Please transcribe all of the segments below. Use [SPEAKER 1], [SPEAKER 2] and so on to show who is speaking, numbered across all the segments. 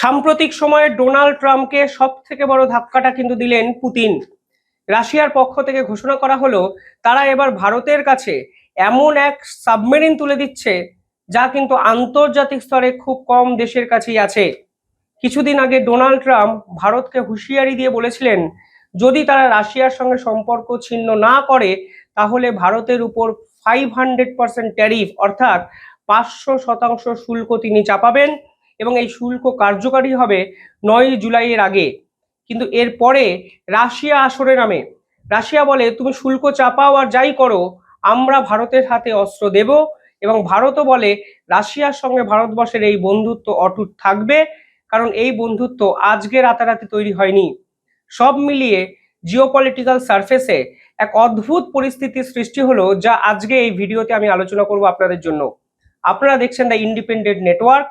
[SPEAKER 1] সাম্প্রতিক সময়ে ডোনাল্ড ট্রাম্পকে সব থেকে বড় ধাক্কাটা কিন্তু দিলেন পুতিন। রাশিয়ার পক্ষ থেকে ঘোষণা করা হলো, তারা এবার ভারতের কাছে এমন এক সাবমেরিন তুলে দিচ্ছে, যা কিন্তু আন্তর্জাতিক স্তরে খুব কম দেশের কাছেই আছে। কিছুদিন আগে ডোনাল্ড ট্রাম্প ভারতকে হুঁশিয়ারি দিয়ে বলেছিলেন, যদি তারা রাশিয়ার সঙ্গে সম্পর্ক ছিন্ন না করে, তাহলে ভারতের উপর ফাইভ হান্ড্রেড পার্সেন্ট ট্যারিফ অর্থাৎ পাঁচশো শতাংশ শুল্ক তিনি চাপাবেন। এবং এই শুল্ক কার্যকারী হবে নয় জুলাইয়ের আগে। কিন্তু এরপরে রাশিয়া আসরে নামে। রাশিয়া বলে, তুমি শুল্ক চাপাও আর যাই করো, আমরা ভারতের হাতে অস্ত্র দেব। এবং ভারতও বলে, রাশিয়ার সঙ্গে ভারতবর্ষের এই বন্ধুত্ব অটুট থাকবে, কারণ এই বন্ধুত্ব আজকে রাতারাতি তৈরি হয়নি। সব মিলিয়ে জিওপলিটিক্যাল সার্ফেসে এক অদ্ভুত পরিস্থিতির সৃষ্টি হলো, যা আজকে এই ভিডিওতে আমি আলোচনা করব আপনাদের জন্য। আপনারা দেখছেন দ্য ইন্ডিপেন্ডেন্ট নেটওয়ার্ক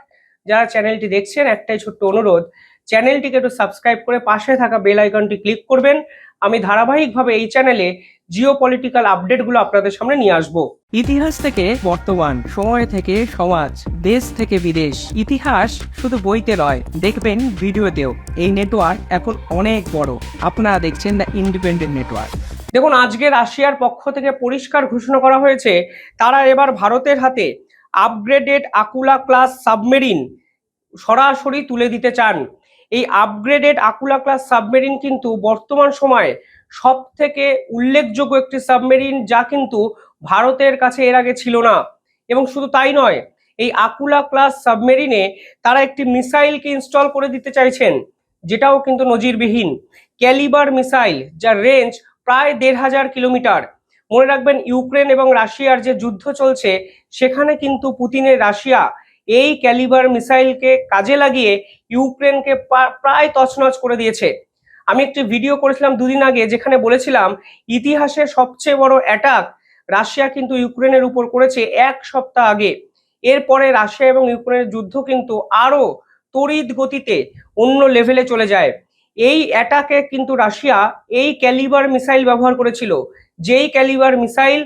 [SPEAKER 1] যারা চ্যানেলটি দেখছেন একটাই ছোট্ট অনুরোধ চ্যানেলটিকে একটু সাবস্ক্রাইব করে পাশে থাকা বেল আইকনটি ক্লিক করবেন। আমি ধারাবাহিকভাবে এই চ্যানেলে জিও পলিটিক্যাল আপডেটগুলো আপনাদের সামনে নিয়ে আসব।
[SPEAKER 2] ইতিহাস থেকে বর্তমান সময় থেকে সমাজ দেশ থেকে বিদেশ। ইতিহাস শুধু বইতে নয় দেখবেন ভিডিওতেও। এই নেটওয়ার্ক এখন অনেক বড়। আপনারা দেখছেন দ্য ইন্ডিপেন্ডেন্ট নেটওয়ার্ক
[SPEAKER 1] দেখুন আজকে রাশিয়ার পক্ষ থেকে পরিষ্কার ঘোষণা করা হয়েছে তারা এবার ভারতের হাতে আপগ্রেডেড আকুলা ক্লাস সাবমেরিন সরাসরি তুলে দিতে চান। এই আপগ্রেডেড আকুলা ক্লাস সাবমেরিন কিন্তু বর্তমান সময়ে সব থেকে উল্লেখযোগ্য একটি সাবমেরিন যা কিন্তু ভারতের কাছে এর আগে ছিল না। এবং শুধু তাই নয়, এই আকুলা ক্লাস সাবমেরিনে তারা একটি মিসাইলকে ইনস্টল করে দিতে চাইছেন, যেটাও কিন্তু নজিরবিহীন। ক্যালিবার মিসাইল যার রেঞ্জ প্রায় দেড় হাজার কিলোমিটার। মনে রাখবেন, ইউক্রেন এবং রাশিয়ার যে যুদ্ধ চলছে, সেখানে কিন্তু পুতিনের রাশিয়া এই ক্যালিবার মিসাইলকে কাজে লাগিয়ে ইউক্রেনকে প্রায় তছনছ করে দিয়েছে। আমি একটি ভিডিও করেছিলাম দুদিন আগে যেখানে বলেছিলাম, ইতিহাসে সবচেয়ে বড় অ্যাটাক রাশিয়া কিন্তু ইউক্রেনের উপর করেছে এক সপ্তাহ আগে। এরপরে রাশিয়া এবং ইউক্রেনের যুদ্ধ কিন্তু আরও তড়িৎ গতিতে অন্য লেভেলে চলে যায়। এই অ্যাটাকে কিন্তু রাশিয়া এই ক্যালিবার মিসাইল ব্যবহার করেছিল। যেই ক্যালিবার মিসাইল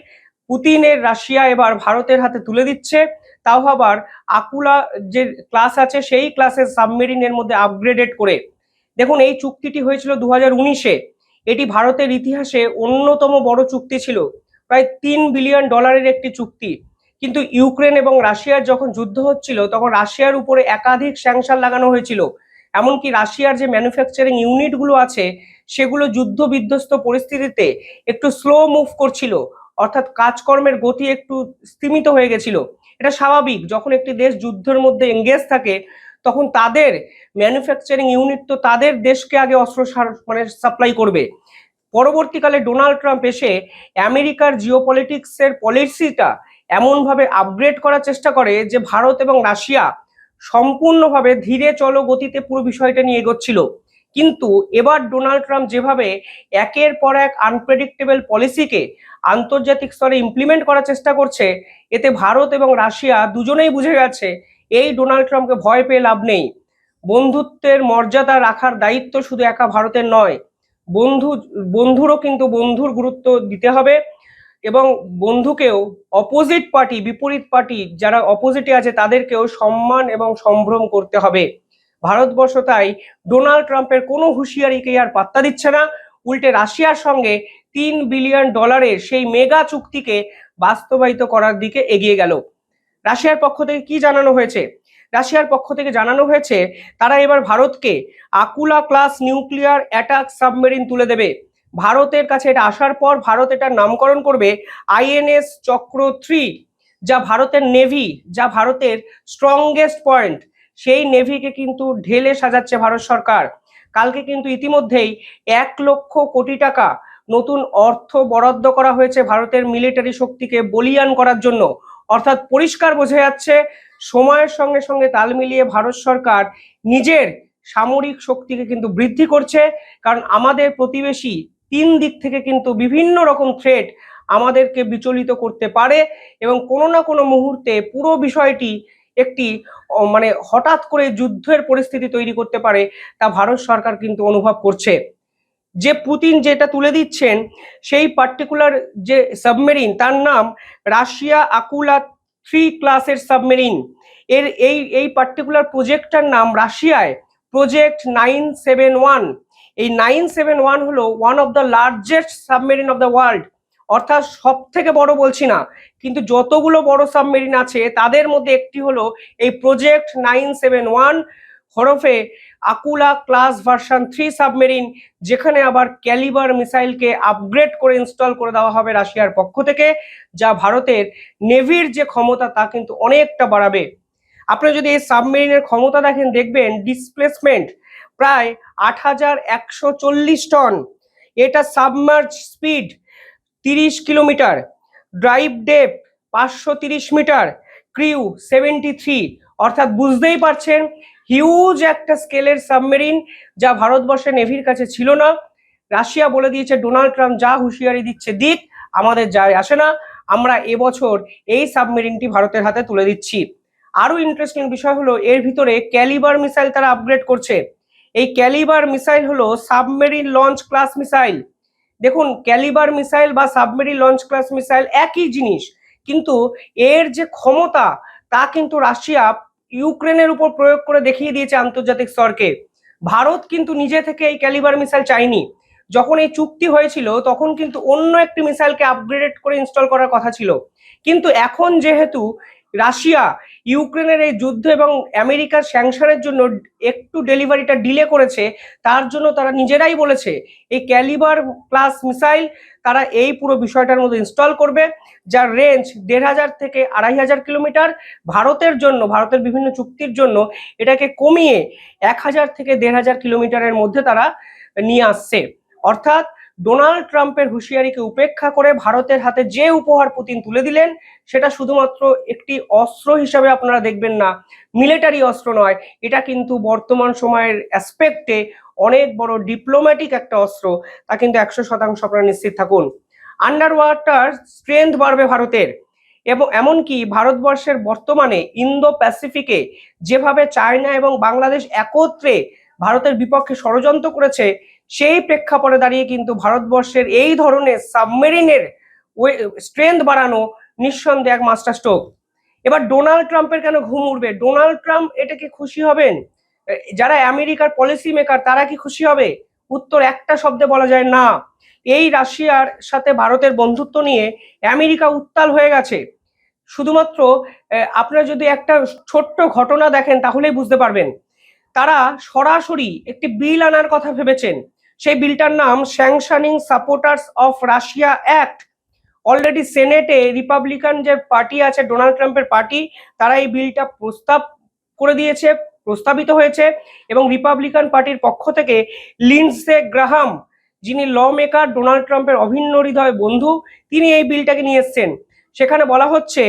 [SPEAKER 1] পুতিনের রাশিয়া এবার ভারতের হাতে তুলে দিচ্ছে। তাও আবার আকুলা যে ক্লাস আছে, সেই ক্লাসের সাবমেরিনের মধ্যে আপগ্রেডেড করে। দেখুন, এই চুক্তিটি হয়েছিল দু হাজার উনিশে। এটি ভারতের ইতিহাসে অন্যতম বড় চুক্তি ছিল। প্রায় তিন বিলিয়ন ডলারের একটি চুক্তি। কিন্তু ইউক্রেন এবং রাশিয়ার যখন যুদ্ধ হচ্ছিল, তখন রাশিয়ার উপরে একাধিক স্যাংশন লাগানো হয়েছিল। এমনকি রাশিয়ার যে ম্যানুফ্যাকচারিং ইউনিটগুলো আছে, সেগুলো যুদ্ধ বিধ্বস্ত পরিস্থিতিতে একটু স্লো মুভ করছিল। অর্থাৎ কাজকর্মের গতি একটু স্তীমিত হয়ে গেছিল। এটা স্বাভাবিক, যখন একটি দেশ যুদ্ধের মধ্যে এঙ্গেজ থাকে, তখন তাদের ম্যানুফ্যাকচারিং ইউনিট তো তাদের দেশকে আগে অস্ত্র মানে সাপ্লাই করবে। পরবর্তীকালে ডোনাল্ড ট্রাম্প এসে আমেরিকার জিওপলিটিক্সের পলিসিটা এমনভাবে আপগ্রেড করার চেষ্টা করে যে ভারত এবং রাশিয়া সম্পূর্ণভাবে ধীরে চলো গতিতে পুরো বিষয়টা নিয়ে এগোচ্ছিল। কিন্তু এবার ডোনাল্ড ট্রাম্প যেভাবে একের পর এক আনপ্রেডিক্টেবল পলিসিকে আন্তর্জাতিক স্তরে ইমপ্লিমেন্ট করার চেষ্টা করছে, এতে ভারত এবং রাশিয়া দুজনেই বুঝে গেছে এই ডোনাল্ড ট্রাম্পকে ভয় পেয়ে লাভ নেই। বন্ধুত্বের মর্যাদা রাখার দায়িত্ব শুধু একা ভারতের নয়, বন্ধু, বন্ধুরও কিন্তু বন্ধুর গুরুত্ব দিতে হবে এবং বন্ধুকেও অপোজিট পার্টি বিপরীত পার্টি যারা অপোজিটে আছে তাদেরকেও সম্মান এবং সম্ভ্রম করতে হবে। ভারতবর্ষ তাই ডোনাল্ড ট্রাম্পের কোনো হুঁশিয়ারিকে আর পাত্তা দিচ্ছে না। উল্টে রাশিয়ার সঙ্গে তিন বিলিয়ন ডলারের সেই মেগা চুক্তিকে বাস্তবায়িত করার দিকে এগিয়ে গেল। রাশিয়ার পক্ষ থেকে কি জানানো হয়েছে? রাশিয়ার পক্ষ থেকে জানানো হয়েছে, তারা এবার ভারতকে Akula class nuclear attack submarine তুলে দেবে। ভারতের কাছে এটা আসার পর ভারত এটার নামকরণ করবে আইএনএস চক্র থ্রি, যা ভারতের নেভি, যা ভারতের স্ট্রংগেস্ট পয়েন্ট সেই নেভিকে কিন্তু ঢেলে সাজাচ্ছে ভারত সরকার। কালকে কিন্তু ইতিমধ্যেই এক লক্ষ কোটি টাকা নতুন অর্থ বরাদ্দ করা হয়েছে ভারতের মিলিটারি শক্তিকে বলিয়ান করার জন্য। অর্থাৎ পরিষ্কার বোঝা যাচ্ছে, সময়ের সঙ্গে সঙ্গে তাল মিলিয়ে ভারত সরকার নিজের সামরিক শক্তিকে কিন্তু বৃদ্ধি করছে। কারণ আমাদের প্রতিবেশী তিন দিক থেকে কিন্তু বিভিন্ন রকম থ্রেট আমাদেরকে বিচলিত করতে পারে এবং কোনো না কোনো মুহূর্তে পুরো বিষয়টি একটি মানে হঠাৎ করে যুদ্ধের পরিস্থিতি তৈরি করতে পারে তা ভারত সরকার কিন্তু অনুভব করছে। যে পুতিন যেটা তুলে দিচ্ছেন, সেই পার্টিকুলার যে সাবমেরিন তার নাম রাশিয়া আকুলা থ্রি ক্লাসের সাবমেরিন এর এই এই পার্টিকুলার প্রজেক্টটার নাম রাশিয়ায় প্রজেক্ট নাইন সেভেন ওয়ান এই নাইন সেভেন ওয়ান হলো one of the largest submarine of the world অর্থাৎ সব থেকে বড় বলছি না, কিন্তু যতগুলো বড় সাবমেরিন আছে, তাদের মধ্যে একটি হলো এই প্রজেক্ট নাইন সেভেন ওয়ান হরফে Akula class version three submarine যেখানে আবার ক্যালিবার মিসাইলকে আপগ্রেড করে ইনস্টল করে দেওয়া হবে রাশিয়ার পক্ষ থেকে, যা ভারতের নেভির যে ক্ষমতা তা কিন্তু অনেকটা বাড়াবে। আপনি যদি এই সাবমেরিনের ক্ষমতা দেখেন, দেখবেন ডিসপ্লেসমেন্ট প্রায় আট হাজার একশো চল্লিশ টন। এটা সাবমার্জ স্পিড তিরিশ কিলোমিটার ড্রাইভ ডেপ পাঁচশো তিরিশ মিটার ক্রিউ সেভেন্টি থ্রি অর্থাৎ বুঝতেই পারছেন হিউজ একটা স্কেলের সাবমেরিন যা ভারতবর্ষের নেভির কাছে ছিল না। রাশিয়া বলে দিয়েছে ডোনাল্ড ট্রাম্প যা হুঁশিয়ারি দিচ্ছে, দিক, আমাদের যায় আসে না। আমরা এবছর এই সাবমেরিনটি ভারতের হাতে তুলে দিচ্ছি। আরও ইন্টারেস্টিং বিষয় হলো, এর ভিতরে ক্যালিবার মিসাইল তারা আপগ্রেড করছে। এই ক্যালিবার মিসাইল হলো সাবমেরিন লঞ্চ ক্লাস মিসাইল দেখুন ক্যালিবার মিসাইল বা সাবমেরিন লঞ্চ ক্লাস মিসাইল একই জিনিস, কিন্তু এর যে ক্ষমতা, তা কিন্তু রাশিয়া ইউক্রেনের উপর প্রয়োগ করে দেখিয়ে দিয়েছে আন্তর্জাতিক স্তরকে। ভারত কিন্তু নিজে থেকে এই ক্যালিবার মিসাইল চাইনি যখন এই চুক্তি হয়েছিল, তখন কিন্তু অন্য একটি মিসাইলকে আপগ্রেড করে ইনস্টল করার কথা ছিল। কিন্তু এখন যেহেতু রাশিয়া ইউক্রেনের এই যুদ্ধ এবং আমেরিকার স্যাংশনের জন্য একটু ডেলিভারিটা ডিলে করেছে, তার জন্য তারা নিজেরাই বলেছে, এই ক্যালিবার ক্লাস মিসাইল তারা এই পুরো বিষয়টার মধ্যে ইনস্টল করবে, যার রেঞ্জ দেড় হাজার থেকে আড়াই হাজার কিলোমিটার। ভারতের জন্য, ভারতের বিভিন্ন চুক্তির জন্য এটাকে কমিয়ে এক হাজার থেকে দেড় হাজার কিলোমিটারের মধ্যে তারা নিয়ে আসছে। অর্থাৎ ডোনাল্ড ট্রাম্পের হুঁশিয়ারিকে উপেক্ষা করে ভারতের হাতে যে উপহার পুতিন তুলে দিলেন, সেটা শুধুমাত্র একটি অস্ত্র হিসাবে আপনারা দেখবেন না, মিলিটারি অস্ত্র নয়। এটা কিন্তু বর্তমান সময়ের অ্যাসপেক্টে অনেক বড় ডিপ্লোম্যাটিক একটা অস্ত্র। তা কিন্তু একশো শতাংশ আপনারা নিশ্চিত থাকুন। আন্ডার ওয়াটার স্ট্রেংথ বাড়বে ভারতের। এবং এমনকি ভারতবর্ষের বর্তমানে ইন্দো প্যাসিফিকে যেভাবে চায়না এবং বাংলাদেশ একত্রে ভারতের বিপক্ষে ষড়যন্ত্র করেছে সেই প্রেক্ষাপটে দাঁড়িয়ে কিন্তু ভারতবর্ষের এই ধরনের সাবমেরিনের স্ট্রেংথ বাড়ানো নিঃসন্দেহে এক মাস্টার স্ট্রোক এবার ডোনাল্ড ট্রাম্পের কেন ঘুম উঠবে ডোনাল্ড ট্রাম্প এটাকে খুশি হবেন? যারা আমেরিকার পলিসি মেকার তারা কি খুশি হবে? উত্তর একটা শব্দে বলা যায় না। এই রাশিয়ার সাথে ভারতের বন্ধুত্ব নিয়ে আমেরিকা উত্তাল হয়ে গেছে। শুধুমাত্র আপনারা যদি একটা ছোট্ট ঘটনা দেখেন, তাহলেই বুঝতে পারবেন। তারা সরাসরি একটি বিল আনার কথা ভেবেছেন। সেই বিলটার নাম sanctioning supporters of Russia act. Already সেনেটে Republican যে পার্টি আছে ডোনাল্ড ট্রাম্পের পার্টি তারা এই বিলটা প্রস্তাব করে দিয়েছে, প্রস্তাবিত হয়েছে এবং রিপাবলিকান পার্টির পক্ষ থেকে লিন্ডসে গ্রাহাম যিনি ল মেকার ডোনাল্ড ট্রাম্পের অভিন্ন হৃদয় বন্ধু, তিনি এই বিলটাকে নিয়ে এসছেন। সেখানে বলা হচ্ছে,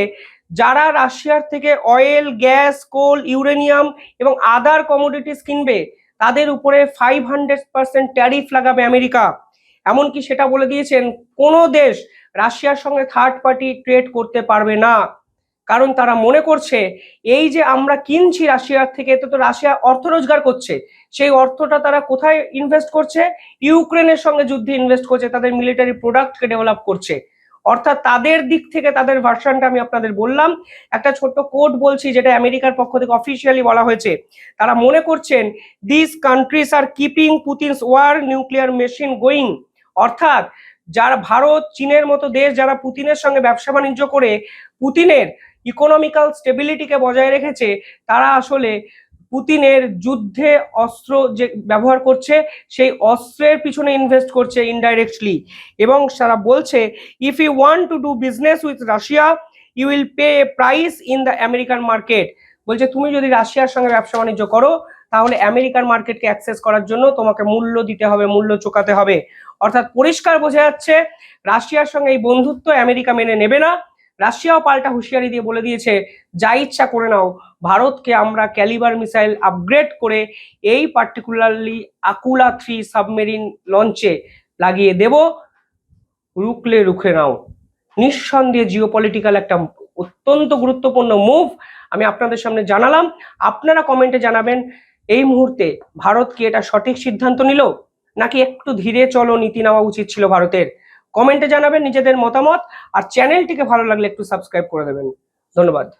[SPEAKER 1] যারা রাশিয়ার থেকে অয়েল গ্যাস কোল ইউরেনিয়াম এবং আদার কমোডিটিস কিনবে তাদের উপরে ফাইভ হান্ড্রেড পার্সেন্ট ট্যারিফ লাগাবে আমেরিকা। এমনকি সেটা বলে দিয়েছেন, কোনো দেশ রাশিয়ার সঙ্গে থার্ড পার্টি ট্রেড করতে পারবে না। কারণ তারা মনে করছে, এই যে আমরা কিনছি রাশিয়ার থেকে, এতে তো রাশিয়া অর্থ রোজগার করছে। সেই অর্থটা তারা কোথায় ইনভেস্ট করছে? ইউক্রেনের সঙ্গে যুদ্ধে ইনভেস্ট করছে, তাদের মিলিটারি প্রোডাক্টকে ডেভেলপ করছে। অর্থাৎ তাদের দিক থেকে তাদের ভার্সনটা আমি আপনাদের বললাম। একটা ছোট্ট কোড বলছি যেটা আমেরিকার পক্ষ থেকে অফিসিয়ালি বলা হয়েছে। তারা মনে করছেন this countries are keeping Putin's war nuclear machine going অর্থাৎ যারা ভারত, চীনের মতো দেশ, যারা পুতিনের সঙ্গে ব্যবসা বাণিজ্য করে, পুতিনের ইকোনমিক্যাল স্টেবিলিটিকে বজায় রেখেছে, তারা আসলে পুতিনের যুদ্ধে অস্ত্র যে ব্যবহার করছে, সেই অস্ত্রের পিছনে ইনভেস্ট করছে ইনডাইরেক্টলি এবং তারা বলছে if you want to do business with Russia you will pay a price in the American market বলছে, তুমি যদি রাশিয়ার সঙ্গে ব্যবসা বাণিজ্য করো, তাহলে আমেরিকান মার্কেটকে অ্যাক্সেস করার জন্য তোমাকে মূল্য দিতে হবে, মূল্য চোকাতে হবে। অর্থাৎ পরিষ্কার বোঝা যাচ্ছে, রাশিয়ার সঙ্গে এই বন্ধুত্ব আমেরিকা মেনে নেবে না। রাশিয়াও পাল্টা হুঁশিয়ারি দিয়ে বলে দিয়েছে, যা ইচ্ছা করে নাও। ভারতকে আমরা ক্যালিবার মিসাইল আপগ্রেড করে এই পার্টিকুলারলি আকুলা থ্রি সাবমেরিন লঞ্চে লাগিয়ে দেব। রুখলে রুখে নাও। নিঃসন্দেহে জিও পলিটিক্যাল একটা অত্যন্ত গুরুত্বপূর্ণ মুভ আমি আপনাদের সামনে জানালাম। আপনারা কমেন্টে জানাবেন, এই মুহূর্তে ভারত কি এটা সঠিক সিদ্ধান্ত নিল? নাকি একটু ধীরে চলো, নীতি নেওয়া উচিত ছিল ভারতের? কমেন্টে জানাবেন নিজেদের মতামত আর চ্যানেলটিকে ভালো লাগলে একটু সাবস্ক্রাইব করে দেবেন। ধন্যবাদ।